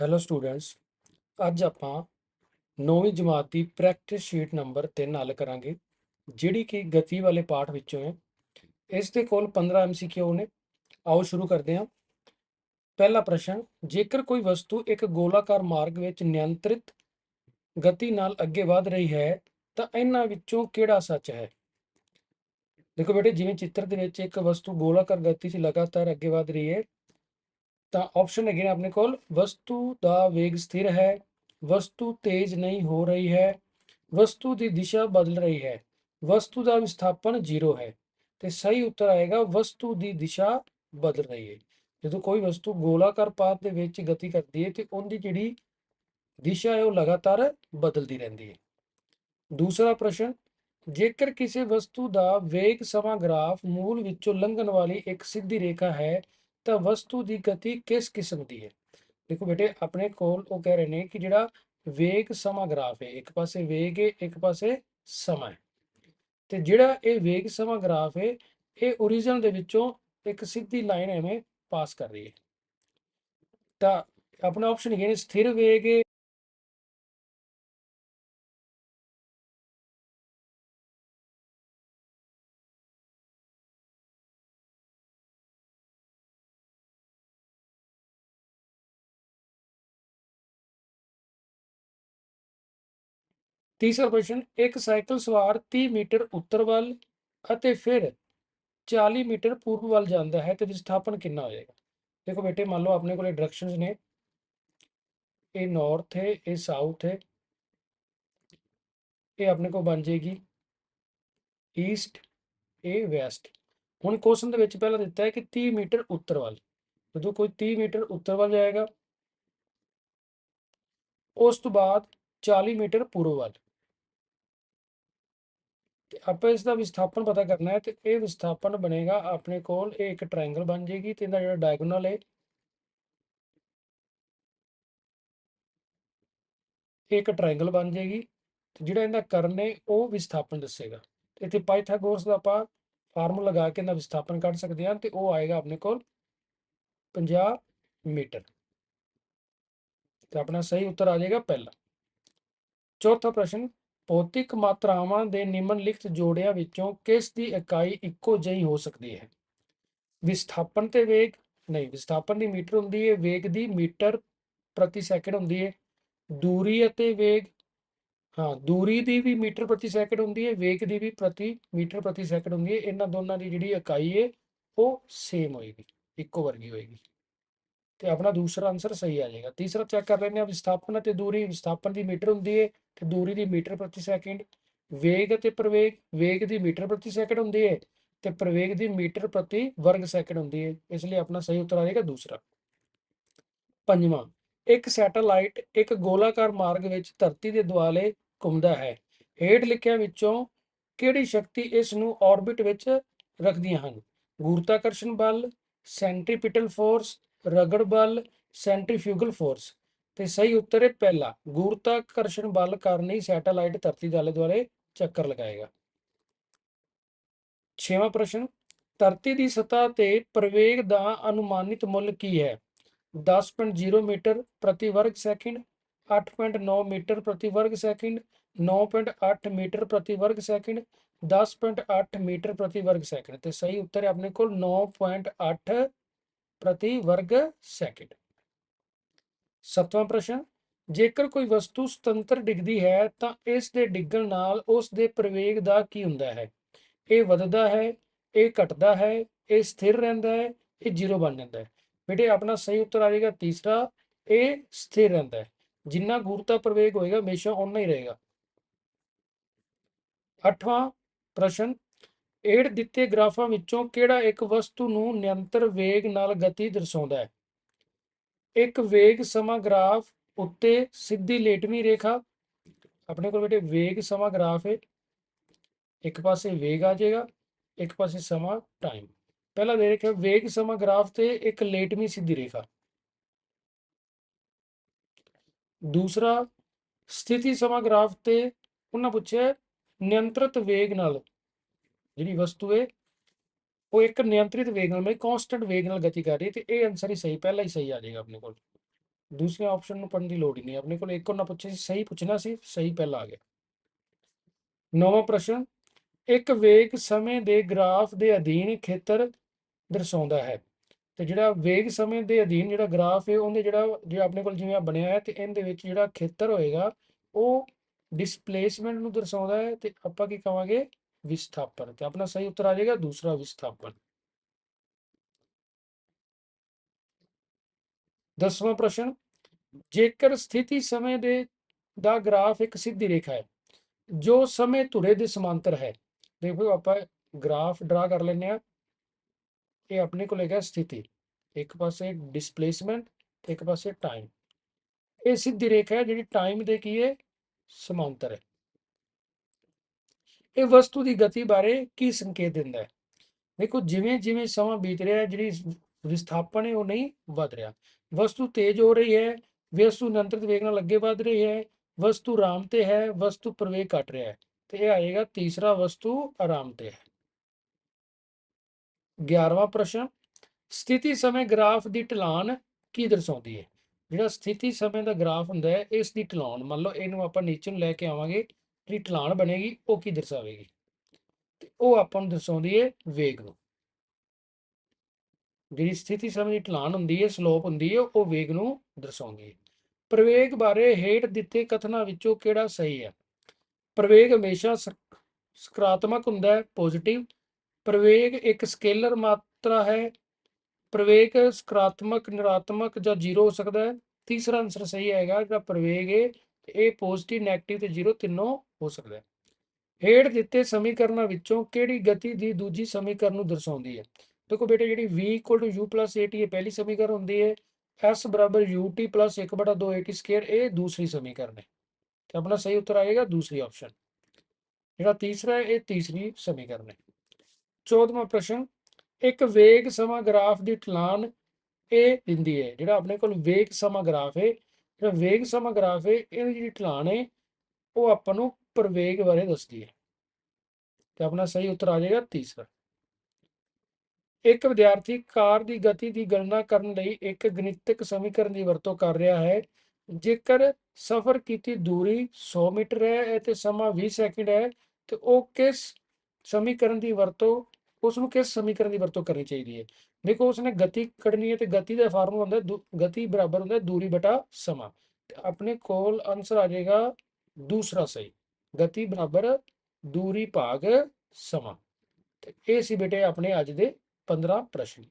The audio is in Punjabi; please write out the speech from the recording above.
ਹੈਲੋ ਸਟੂਡੈਂਟਸ ਅੱਜ ਆਪਾਂ 9ਵੀਂ ਜਮਾਤ ਦੀ ਪ੍ਰੈਕਟਿਸ ਸ਼ੀਟ ਨੰਬਰ 3 ਹੱਲ ਕਰਾਂਗੇ, ਜਿਹੜੀ ਕਿ ਗਤੀ ਵਾਲੇ ਪਾਠ ਵਿੱਚੋਂ ਹੈ। ਇਸ ਦੇ ਕੋਲ 15 ਐਮਸੀਕਿਊ ਨੇ। ਆਓ ਸ਼ੁਰੂ ਕਰਦੇ ਹਾਂ। ਪਹਿਲਾ ਪ੍ਰਸ਼ਨ, ਜੇਕਰ ਕੋਈ ਵਸਤੂ ਇੱਕ ਗੋਲਾਕਾਰ ਮਾਰਗ ਵਿੱਚ ਨਿਯੰਤਰਿਤ ਗਤੀ ਨਾਲ ਅੱਗੇ ਵਧ ਰਹੀ ਹੈ, ਤਾਂ ਇਹਨਾਂ ਵਿੱਚੋਂ ਕਿਹੜਾ ਸੱਚ ਹੈ? ਦੇਖੋ ਬੇਟੇ, ਜਿਵੇਂ ਚਿੱਤਰ ਦੇ ਵਿੱਚ ਇੱਕ ਵਸਤੂ ਗੋਲਾਕਾਰ ਗਤੀ 'ਚ ਲਗਾਤਾਰ ਅੱਗੇ ਵਧ ਰਹੀ ਹੈ ਤਾਂ ਆਪਸ਼ਨ ਹੈਗੇ ਨੇ ਆਪਣੇ ਕੋਲ, ਵਸਤੂ ਦਾ ਵੇਗ ਸਥਿਰ ਹੈ, ਵਸਤੂ ਤੇਜ਼ ਨਹੀਂ ਹੋ ਰਹੀ ਹੈ, ਵਸਤੂ ਦੀ ਦਿਸ਼ਾ ਬਦਲ ਰਹੀ ਹੈ, ਵਸਤੂ ਦਾ ਵਿਸਥਾਪਨ 0 ਹੈ, ਤੇ ਸਹੀ ਉੱਤਰ ਆਏਗਾ ਵਸਤੂ ਦੀ ਦਿਸ਼ਾ ਬਦਲ ਰਹੀ ਹੈ। ਜਦੋਂ ਕੋਈ ਵਸਤੂ ਗੋਲਾਕਾਰ ਪਾਥ ਦੇ ਵਿੱਚ ਗਤੀ ਕਰਦੀ ਹੈ ਤੇ ਉਹਦੀ ਜਿਹੜੀ ਦਿਸ਼ਾ ਹੈ ਉਹ ਲਗਾਤਾਰ ਬਦਲਦੀ ਰਹਿੰਦੀ ਹੈ। ਦੂਸਰਾ ਪ੍ਰਸ਼ਨ, ਜੇਕਰ ਕਿਸੇ ਵਸਤੂ ਦਾ ਵੇਗ ਸਮਾਂ ਗ੍ਰਾਫ ਮੂਲ ਵਿੱਚੋਂ ਲੰਘਣ ਵਾਲੀ ਇੱਕ ਸਿੱਧੀ ਰੇਖਾ ਹੈ ਤਾਂ ਵਸਤੂ ਦੀ ਗਤੀ ਕਿਸ ਕਿਸਮ ਦੀ ਹੈ? ਦੇਖੋ ਬੇਟੇ, ਆਪਣੇ ਕੋਲ ਉਹ ਕਹਿ ਰਹੇ ਨੇ ਕਿ ਜਿਹੜਾ ਵੇਗ ਸਮਾਂ ਗ੍ਰਾਫ ਹੈ, ਇੱਕ ਪਾਸੇ ਵੇਗ ਹੈ, ਇੱਕ ਪਾਸੇ ਸਮਾਂ ਹੈ। ਤੇ ਜਿਹੜਾ ਇਹ ਵੇਗ ਸਮਾਂ ਗ੍ਰਾਫ ਹੈ, ਇਹ ਓਰੀਜਨ ਦੇ ਵਿੱਚੋਂ ਇੱਕ ਸਿੱਧੀ ਲਾਈਨ ਐਵੇਂ ਪਾਸ ਕਰ ਰਹੀ ਹੈ। ਤਾਂ ਆਪਣਾ ਆਪਸ਼ਨ ਹੈਗੇ ਨੇ ਸਥਿਰ ਵੇਗ ਹੈ ਤੀਸਰਾ ਪ੍ਰਸ਼ਨ, ਇੱਕ ਸਾਈਕਲ ਸਵਾਰ 30 ਮੀਟਰ ਉੱਤਰ ਵੱਲ ਅਤੇ ਫਿਰ 40 ਮੀਟਰ ਪੂਰਬ ਵੱਲ ਜਾਂਦਾ ਹੈ ਤੇ ਵਿਸਥਾਪਨ ਕਿੰਨਾ ਹੋ ਜਾਏਗਾ? ਦੇਖੋ ਬੇਟੇ, ਮੰਨ ਲਓ ਆਪਣੇ ਕੋਲੇ ਡਾਇਰੈਕਸ਼ਨਸ ਨੇ। ਇਹ ਨਾਰਥ ਹੈ, ਇਹ ਸਾਊਥ ਹੈ। ਇਹ ਆਪਣੇ ਕੋਲ ਬਣ ਜਾਏਗੀ। ਈਸਟ ਇਹ ਵੈਸਟ ਹੁਣ ਕੁਐਸਚਨ ਦੇ ਵਿੱਚ ਪਹਿਲਾਂ ਦਿੱਤਾ ਹੈ ਕਿ 30 ਮੀਟਰ ਉੱਤਰ ਵੱਲ। ਜਦੋਂ ਕੋਈ 30 ਮੀਟਰ ਉੱਤਰ ਵੱਲ ਜਾਏਗਾ, ਉਸ ਤੋਂ ਬਾਅਦ 40 ਮੀਟਰ ਪੂਰਬ ਵੱਲ। ਤੇ ਆਪਾਂ ਇਸ ਦਾ ਵਿਸਥਾਪਨ ਪਤਾ ਕਰਨਾ ਹੈ ਤੇ ਇਹ ਵਿਸਥਾਪਨ ਬਣੇਗਾ ਆਪਣੇ ਕੋਲ, ਇਹ ਇੱਕ ਟ੍ਰਾਇੰਗਲ ਬਣ ਜਾਏਗੀ ਤੇ ਇਹਦਾ ਜਿਹੜਾ ਡਾਇਗੋਨਲ ਹੈ ਇੱਕ ਟ੍ਰਾਇੰਗਲ ਬਣ ਜਾਏਗੀ ਤੇ ਜਿਹੜਾ ਇਹਦਾ ਕਰਨ ਹੈ ਉਹ ਵਿਸਥਾਪਨ ਦੱਸੇਗਾ। ਤੇ ਇੱਥੇ ਪਾਈਥਾਗੋਰਸ ਦਾ ਆਪਾਂ ਫਾਰਮੂਲਾ ਲਗਾ ਕੇ ਇਹਦਾ ਵਿਸਥਾਪਨ ਕੱਢ ਸਕਦੇ ਹਾਂ ਤੇ ਉਹ ਆਏਗਾ ਆਪਣੇ ਕੋਲ 50 ਮੀਟਰ। ਤੇ ਆਪਣਾ ਸਹੀ ਉੱਤਰ ਆ ਜਾਏਗਾ ਪਹਿਲਾ। ਚੌਥਾ ਪ੍ਰਸ਼ਨ ਭੌਤਿਕ ਮਾਤਰਾਵਾਂ ਦੇ ਨਿਮਨਲਿਖਤ ਜੋੜਿਆਂ ਵਿੱਚੋਂ ਕਿਸ ਦੀ ਇਕਾਈ ਇੱਕੋ ਜਿਹੀ ਹੋ ਸਕਦੀ ਹੈ? ਵਿਸਥਾਪਨ ਤੇ ਵੇਗ? ਨਹੀਂ, ਵਿਸਥਾਪਨ ਦੀ ਮੀਟਰ ਹੁੰਦੀ ਹੈ, ਵੇਗ ਦੀ ਮੀਟਰ ਪ੍ਰਤੀ ਸੈਕਿੰਡ ਹੁੰਦੀ ਹੈ। ਦੂਰੀ ਅਤੇ ਵੇਗ? ਹਾਂ, ਦੂਰੀ ਦੀ ਵੀ ਮੀਟਰ ਪ੍ਰਤੀ ਸੈਕਿੰਡ ਹੁੰਦੀ ਹੈ, ਵੇਗ ਦੀ ਵੀ ਪ੍ਰਤੀ ਮੀਟਰ ਪ੍ਰਤੀ ਸੈਕਿੰਡ ਹੁੰਦੀ ਹੈ। ਇਹਨਾਂ ਦੋਨਾਂ ਦੀ ਜਿਹੜੀ ਇਕਾਈ ਹੈ, ਉਹ ਸੇਮ ਹੋਏਗੀ, ਇੱਕੋ ਵਰਗੀ ਹੋਏਗੀ। ਤੇ ਆਪਣਾ ਦੂਸਰਾ ਆਨਸਰ ਸਹੀ ਆ ਜਾਏਗਾ। ਤੀਸਰਾ ਚੈੱਕ ਕਰ ਲੈਂਦੇ ਆ ਵਿਸਥਾਪਨ ਅਤੇ ਦੂਰੀ। ਵਿਸਥਾਪਨ ਦੀ ਮੀਟਰ ਹੁੰਦੀ ਹੈ ਤੇ ਦੂਰੀ ਦੀ ਮੀਟਰ ਪ੍ਰਤੀ ਸੈਕਿੰਡ ਵੇਗ ਅਤੇ ਪ੍ਰਵੇਗ, ਵੇਗ ਦੀ ਮੀਟਰ ਪ੍ਰਤੀ ਸੈਕਿੰਡ ਹੁੰਦੀ ਹੈ ਤੇ ਪ੍ਰਵੇਗ ਦੀ ਮੀਟਰ ਪ੍ਰਤੀ ਵਰਗ ਸੈਕਿੰਡ ਹੁੰਦੀ ਹੈ ਇਸ ਲਈ ਆਪਣਾ ਸਹੀ ਉੱਤਰ ਆ ਜਾਏਗਾ ਦੂਸਰਾ। ਪੰਜਵਾਂ, ਇੱਕ ਸੈਟੇਲਾਈਟ ਇੱਕ ਗੋਲਾਕਾਰ ਮਾਰਗ ਵਿੱਚ ਧਰਤੀ ਦੇ ਦੁਆਲੇ ਘੁੰਮਦਾ ਹੈ। ਹੇਠ ਲਿਖਿਆਂ ਵਿੱਚੋਂ ਕਿਹੜੀ ਸ਼ਕਤੀ ਇਸ ਨੂੰ ਆਰਬਿਟ ਵਿੱਚ ਰੱਖਦੀਆਂ ਹਨ? ਗੁਰੂਤਾਕਰਸ਼ਣ ਬਲ ਸੈਂਟਰੀਪੀਟਲ ਫੋਰਸ ਰਗੜ ਬਲ ਸੈਂਟਰੀਫਿਊਗਲ ਫੋਰਸ ਤੇ ਸਹੀ ਉੱਤਰ ਹੈ ਪਹਿਲਾ। ਗੁਰੂਤਾਕਰਸ਼ਣ ਬਲ ਕਾਰਨ ਹੀ ਸੈਟੇਲਾਈਟ ਧਰਤੀ ਦੇ ਆਲੇ ਦੁਆਲੇ ਚੱਕਰ ਲਗਾਏਗਾ। ਛੇਵਾਂ ਪ੍ਰਸ਼ਨ। ਧਰਤੀ ਦੀ ਸਤ੍ਹਾ ਤੇ ਪ੍ਰਵੇਗ ਦਾ ਅਨੁਮਾਨਿਤ ਮੁੱਲ ਕੀ ਹੈ? 10.0 ਮੀਟਰ ਪ੍ਰਤੀ ਵਰਗ ਸੈਕਿੰਡ 8.9 ਮੀਟਰ ਪ੍ਰਤੀ ਵਰਗ ਸੈਕਿੰਡ 9.8 ਮੀਟਰ ਪ੍ਰਤੀ ਵਰਗ ਸੈਕਿੰਡ 10.8 ਮੀਟਰ ਪ੍ਰਤੀ ਵਰਗ ਸੈਕਿੰਡ। ਤੇ ਸਹੀ ਉੱਤਰ ਹੈ ਆਪਣੇ ਕੋਲ 9.8 ਪ੍ਰਤੀ ਵਰਗ ਸੈਕਿੰਡ। ਸੱਤਵਾਂ ਪ੍ਰਸ਼ਨ, ਜੇਕਰ ਕੋਈ ਵਸਤੂ ਸੁਤੰਤਰ ਡਿੱਗਦੀ ਹੈ, ਤਾਂ ਇਸ ਦੇ ਡਿੱਗਣ ਨਾਲ ਉਸ ਦੇ ਪ੍ਰਵੇਗ ਦਾ ਕੀ ਹੁੰਦਾ ਹੈ? ਇਹ ਵੱਧਦਾ ਹੈ, ਇਹ ਘਟਦਾ ਹੈ, ਇਹ ਸਥਿਰ ਰਹਿੰਦਾ ਹੈ, ਇਹ ਜ਼ੀਰੋ ਬਣ ਜਾਂਦਾ ਹੈ। ਬੇਟੇ, ਆਪਣਾ ਸਹੀ ਉੱਤਰ ਆ ਜਾਏਗਾ, ਤੀਸਰਾ, ਇਹ ਸਥਿਰ ਰਹਿੰਦਾ ਹੈ। ਜਿੰਨਾ ਗੁਰਤਾ ਪ੍ਰਵੇਗ ਹੋਏਗਾ, ਹਮੇਸ਼ਾ ਓਨਾ ਹੀ ਰਹੇਗਾ। ਅੱਠਵਾਂ ਪ੍ਰਸ਼ਨ ਹੇਠ ਦਿੱਤੇ ਗ੍ਰਾਫਾਂ ਵਿੱਚੋਂ ਕਿਹੜਾ ਇੱਕ ਵਸਤੂ ਨੂੰ ਨਿਰੰਤਰ ਵੇਗ ਨਾਲ ਗਤੀ ਦਰਸਾਉਂਦਾ ਹੈ? ਇੱਕ ਵੇਗ ਸਮਾਂ ਗ੍ਰਾਫ ਉੱਤੇ ਸਿੱਧੀ ਲੇਟਵੀਂ ਰੇਖਾ। ਆਪਣੇ ਕੋਲ ਬੇਟੇ ਵੇਗ ਸਮਾਂ ਗ੍ਰਾਫ ਹੈ ਇੱਕ ਪਾਸੇ ਵੇਗ ਆ ਜਾਏਗਾ, ਇੱਕ ਪਾਸੇ ਸਮਾਂ ਟਾਈਮ ਪਹਿਲਾਂ ਦੇ ਰੱਖਿਆ, ਵੇਗ ਸਮਾਂ ਗ੍ਰਾਫ ਤੇ ਇੱਕ ਲੇਟਵੀਂ ਸਿੱਧੀ ਰੇਖਾ। ਦੂਸਰਾ, ਸਥਿਤੀ ਸਮਾਂ ਗ੍ਰਾਫ ਤੇ ਉਹਨਾਂ ਪੁੱਛਿਆ, ਨਿਯੰਤਰਿਤ ਵੇਗ ਨਾਲ ਜਿਹੜੀ ਵਸਤੂ ਹੈ ਉਹ ਇੱਕ ਨਿਯੰਤਰਿਤ ਵੇਗ ਨਾਲ, ਮਤਲਬ ਕਾਂਸਟੈਂਟ ਵੇਗ ਨਾਲ ਗਤੀ ਕਰ ਰਹੀ ਹੈ ਤੇ ਇਹ ਆਨਸਰ ਹੀ ਸਹੀ, ਪਹਿਲਾ ਹੀ ਸਹੀ ਆ ਜਾਏਗਾ ਆਪਣੇ ਕੋਲ। ਦੂਸਰੀਆਂ ਆਪਸ਼ਨ ਨੂੰ ਪੜ੍ਹਨ ਦੀ ਲੋੜ ਹੀ ਨਹੀਂ, ਆਪਣੇ ਕੋਲ ਇੱਕ ਉਹਨਾਂ ਪੁੱਛੇ ਸੀ, ਸਹੀ ਪੁੱਛਣਾ ਸੀ, ਸਹੀ ਪਹਿਲਾਂ ਆ ਗਿਆ। ਨੌਵਾਂ ਪ੍ਰਸ਼ਨ, ਇੱਕ ਵੇਗ ਸਮੇਂ ਦੇ ਗ੍ਰਾਫ ਦੇ ਅਧੀਨ ਖੇਤਰ ਦਰਸਾਉਂਦਾ ਹੈ ਤੇ ਜਿਹੜਾ ਵੇਗ ਸਮੇਂ ਦੇ ਅਧੀਨ ਜਿਹੜਾ ਗ੍ਰਾਫ ਹੈ ਉਹਦੇ ਜਿਹੜਾ ਜੇ ਆਪਣੇ ਕੋਲ ਜਿਵੇਂ ਬਣਿਆ ਹੈ ਤੇ ਇਹਦੇ ਵਿੱਚ ਜਿਹੜਾ ਖੇਤਰ ਹੋਏਗਾ, ਉਹ ਡਿਸਪਲੇਸਮੈਂਟ ਨੂੰ ਦਰਸਾਉਂਦਾ ਹੈ ਤੇ ਆਪਾਂ ਕੀ ਕਵਾਂਗੇ? ਵਿਸਥਾਪਨ ਤੇ ਆਪਣਾ ਸਹੀ ਉੱਤਰ ਆ ਜਾਏਗਾ ਦੂਸਰਾ ਵਿਸਥਾਪਨ ਦਸਵਾਂ ਪ੍ਰਸ਼ਨ ਜੇਕਰ ਸਥਿਤੀ ਸਮੇਂ ਦੇ ਦਾ ਗ੍ਰਾਫ ਇੱਕ ਸਿੱਧੀ ਰੇਖਾ ਹੈ ਜੋ ਸਮੇਂ ਧੁਰੇ ਦੇ ਸਮਾਂਤਰ ਹੈ ਦੇਖੋ ਆਪਾਂ ਗ੍ਰਾਫ ਡਰਾ ਕਰ ਲੈਂਦੇ ਆ ਇਹ ਆਪਣੇ ਕੋਲ ਹੈਗਾ ਸਥਿਤੀ ਇੱਕ ਪਾਸੇ ਡਿਸਪਲੇਸਮੈਂਟ ਤੇ ਇੱਕ ਪਾਸੇ ਟਾਈਮ ਇਹ ਸਿੱਧੀ ਰੇਖਾ ਹੈ ਜਿਹੜੀ ਟਾਈਮ ਦੇ ਕੀ ਹੈ ਸਮਾਂਤਰ ਹੈ ਇਹ ਵਸਤੂ ਦੀ ਗਤੀ ਬਾਰੇ ਕੀ ਸੰਕੇਤ ਦਿੰਦਾ ਹੈ? ਦੇਖੋ, ਜਿਵੇਂ ਜਿਵੇਂ ਸਮਾਂ ਬੀਤ ਰਿਹਾ ਹੈ ਜਿਹੜੀ ਵਿਸਥਾਪਨ ਹੈ, ਉਹ ਨਹੀਂ ਵੱਧ ਰਿਹਾ। ਵਸਤੂ ਤੇਜ਼ ਹੋ ਰਹੀ ਹੈ, ਵਸਤੂ ਨਿਯੰਤਰਿਤ ਵੇਗ ਨਾਲ ਅੱਗੇ ਵਧ ਰਹੀ ਹੈ, ਵਸਤੂ ਆਰਾਮ ਤੇ ਹੈ, ਵਸਤੂ ਪ੍ਰਵੇਗ ਘਟ ਰਿਹਾ ਹੈ। ਤੇ ਇਹ ਆਏਗਾ, ਤੀਸਰਾ ਵਸਤੂ ਆਰਾਮ ਤੇ ਹੈ। 11ਵਾਂ ਪ੍ਰਸ਼ਨ, ਸਥਿਤੀ ਸਮੇਂ ਗ੍ਰਾਫ ਦੀ ਢਲਾਨ ਕੀ ਦਰਸਾਉਂਦੀ ਹੈ? ਜਿਹੜਾ ਸਥਿਤੀ ਸਮੇਂ ਦਾ ਗ੍ਰਾਫ ਹੁੰਦਾ ਹੈ, ਇਸ ਦੀ ਢਲਾਨ, ਮੰਨ ਲਓ, ਇਹਨੂੰ ਆਪਾਂ ਨੀਚੇ ਨੂੰ ਲੈ ਕੇ ਆਵਾਂਗੇ। ਜਿਹੜੀ ਢਲਾਨ ਬਣੇਗੀ, ਉਹ ਕੀ ਦਰਸਾਵੇਗੀ? ਤੇ ਉਹ ਆਪਾਂ ਨੂੰ ਦਰਸਾਉਂਦੀ ਹੈ ਵੇਗ ਨੂੰ। ਜਿਹੜੀ ਸਥਿਤੀ ਸਮੇਂ ਦੀ ਢਲਾਨ ਹੁੰਦੀ ਹੈ ਸਲੋਪ ਹੁੰਦੀ ਹੈ ਉਹ ਵੇਗ ਨੂੰ ਦਰਸਾਉਂਦੀ ਹੈ ਪ੍ਰਵੇਗ ਬਾਰੇ ਹੇਠ ਦਿੱਤੇ ਕਥਨਾਂ ਵਿੱਚੋਂ ਕਿਹੜਾ ਸਹੀ ਹੈ? ਪ੍ਰਵੇਗ ਹਮੇਸ਼ਾ ਸਕਾਰਾਤਮਕ ਹੁੰਦਾ ਹੈ ਪੋਜ਼ਿਟਿਵ ਪ੍ਰਵੇਗ ਇੱਕ ਸਕੇਲਰ ਮਾਤਰਾ ਹੈ। ਪ੍ਰਵੇਗ ਸਕਾਰਾਤਮਕ, ਨਕਾਰਾਤਮਕ ਜਾਂ ਜ਼ੀਰੋ ਹੋ ਸਕਦਾ ਹੈ। ਤੀਸਰਾ ਆਨਸਰ ਸਹੀ ਆਏਗਾ ਜਿਹੜਾ ਪ੍ਰਵੇਗ ਹੈ ਇਹ ਪੋਜ਼ਿਟਿਵ 네ਗੇਟਿਵ ਤੇ ਜ਼ੀਰੋ ਤਿੰਨੋਂ ਹੋ ਸਕਦਾ ਹੈ। ਹੇਠ ਦਿੱਤੇ ਸਮੀਕਰਨਾਂ ਵਿੱਚੋਂ ਕਿਹੜੀ ਗਤੀ ਦੀ ਦੂਜੀ ਸਮੀਕਰਨ ਨੂੰ ਦਰਸਾਉਂਦੀ ਹੈ? ਦੇਖੋ ਬੇਟੇ, ਜਿਹੜੀ v u at ਇਹ ਪਹਿਲੀ ਸਮੀਕਰਨ ਹੁੰਦੀ ਹੈ। S ut 1/2 ਇਹ ਦੂਸਰੀ ਸਮੀਕਰਨ ਹੈ। ਤੇ ਆਪਣਾ ਸਹੀ ਉੱਤਰ ਆਏਗਾ ਦੂਸਰੀ ਆਪਸ਼ਨ ਜਿਹੜਾ ਤੀਸਰਾ ਹੈ, ਇਹ ਤੀਸਰੀ ਸਮੀਕਰਨ ਹੈ। 14ਵਾਂ ਪ੍ਰਸ਼ਨ, ਇੱਕ ਵੇਗ ਸਮਾਂ ਗ੍ਰਾਫ ਦੀ ਢਲਾਨ ਇਹ ਦਿੰਦੀ ਹੈ। ਜਿਹੜਾ ਆਪਣੇ ਕੋਲ ਵੇਗ ਸਮਾਂ ਗ੍ਰਾਫ ਹੈ ਵੇਗ ਸਮਾਂ ਹੈ, ਇਹਦੀ ਜਿਹੜੀ ਢਲਾਨ ਹੈ, ਉਹ ਆਪਾਂ ਨੂੰ ਪ੍ਰਵੇਗ ਬਾਰੇ ਦੱਸਦੀ ਹੈ। ਤੇ ਆਪਣਾ ਸਹੀ ਉੱਤਰ ਆ ਜਾਏਗਾ ਤੀਸਰਾ। ਇੱਕ ਵਿਦਿਆਰਥੀ ਕਾਰ ਦੀ ਗਤੀ ਦੀ ਗਣਨਾ ਕਰਨ ਲਈ ਇੱਕ ਗਣਿਤਕ ਸਮੀਕਰਨ ਦੀ ਵਰਤੋਂ ਕਰ ਰਿਹਾ ਹੈ। ਜੇਕਰ ਸਫ਼ਰ ਕੀਤੀ ਦੂਰੀ 100 ਮੀਟਰ ਹੈ ਅਤੇ ਸਮਾਂ 20 ਸੈਕਿੰਡ ਹੈ, ਤੇ ਉਹ ਕਿਸ ਸਮੀਕਰਨ ਦੀ ਵਰਤੋਂ, ਉਸ ਨੂੰ ਕਿਸ ਸਮੀਕਰਨ ਦੀ ਵਰਤੋਂ ਕਰਨੀ ਚਾਹੀਦੀ ਹੈ? ਦੇਖੋ ਉਸਨੇ ਗਤੀ ਕੱਢਣੀ ਹੈ ਤੇ ਗਤੀ ਦਾ ਫਾਰਮੂਲਾ ਹੁੰਦਾ ਗਤੀ ਬਰਾਬਰ ਹੁੰਦਾ ਦੂਰੀ ਬਟਾ ਸਮਾਂ। ਆਪਣੇ ਕੋਲ ਆਨਸਰ ਆ ਜਾਏਗਾ ਦੂਸਰਾ ਸਹੀ। ਗਤੀ ਬਰਾਬਰ, ਦੂਰੀ ਭਾਗ, ਸਮਾਂ। ਤੇ ਇਹ ਸੀ ਬੇਟੇ ਆਪਣੇ ਅੱਜ ਦੇ 15 ਪ੍ਰਸ਼ਨ।